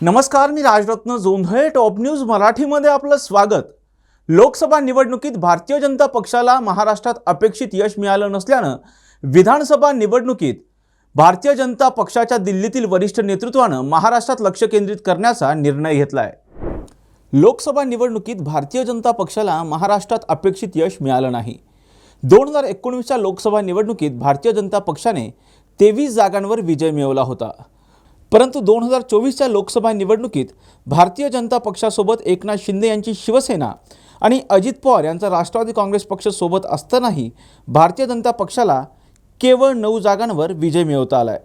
नमस्कार मी Rajratna Jondhale top news मराठीमध्ये आपलं स्वागत. लोकसभा निवडणुकीत भारतीय जनता पक्षाला महाराष्ट्रात अपेक्षित यश मिळालं नसल्यानं विधानसभा निवडणुकीत भारतीय जनता पक्षाच्या दिल्लीतील वरिष्ठ नेतृत्वानं महाराष्ट्रात लक्ष केंद्रित करण्याचा निर्णय घेतला आहे लोकसभा निवडणुकीत भारतीय जनता पक्षाला महाराष्ट्रात अपेक्षित यश मिळालं नाही. दोन हजार एकोणीसच्या लोकसभा निवडणुकीत भारतीय जनता पक्षाने तेवीस जागांवर विजय मिळवला होता. परंतु दोन हजार चोवीसच्या लोकसभा निवडणुकीत भारतीय जनता पक्षासोबत एकनाथ शिंदे यांची शिवसेना आणि अजित पवार यांचा राष्ट्रवादी काँग्रेस पक्ष सोबत असतानाही भारतीय जनता पक्षाला केवळ नऊ जागांवर विजय मिळवता आला आहे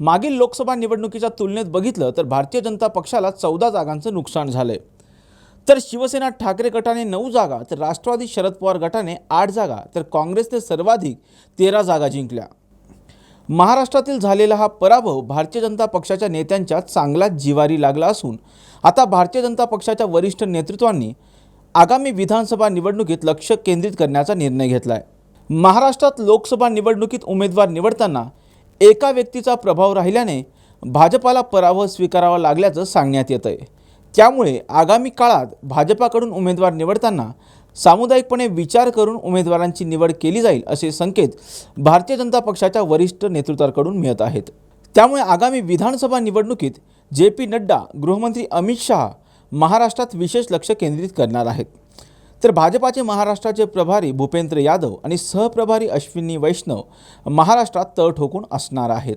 मागील लोकसभा निवडणुकीच्या तुलनेत बघितलं तर भारतीय जनता पक्षाला चौदा जागांचं नुकसान झालं आहे तर शिवसेना ठाकरे गटाने नऊ जागा तर राष्ट्रवादी शरद पवार गटाने आठ जागा तर काँग्रेसने सर्वाधिक तेरा जागा जिंकल्या. महाराष्ट्रातील झालेला हा पराभव भारतीय जनता पक्षाच्या नेत्यांच्या चांगलाच जिवारी लागला असून आता भारतीय जनता पक्षाच्या वरिष्ठ नेतृत्वांनी आगामी विधानसभा निवडणुकीत लक्ष केंद्रित करण्याचा निर्णय घेतला आहे महाराष्ट्रात लोकसभा निवडणुकीत उमेदवार निवडताना एका व्यक्तीचा प्रभाव राहिल्याने भाजपाला पराभव स्वीकारावा लागल्याचं सांगण्यात येतं आहे त्यामुळे आगामी काळात भाजपाकडून उमेदवार निवडताना सामुदायिकपणे विचार करून उमेदवारांची निवड केली जाईल असे संकेत भारतीय जनता पक्षाच्या वरिष्ठ नेतृत्वाकडून मिळत आहेत. त्यामुळे आगामी विधानसभा निवडणुकीत जे पी नड्डा गृहमंत्री अमित शहा महाराष्ट्रात विशेष लक्ष केंद्रित करणार आहेत. तर भाजपाचे महाराष्ट्राचे प्रभारी भूपेंद्र यादव आणि सहप्रभारी अश्विनी वैष्णव महाराष्ट्रात तळ ठोकून असणार आहेत.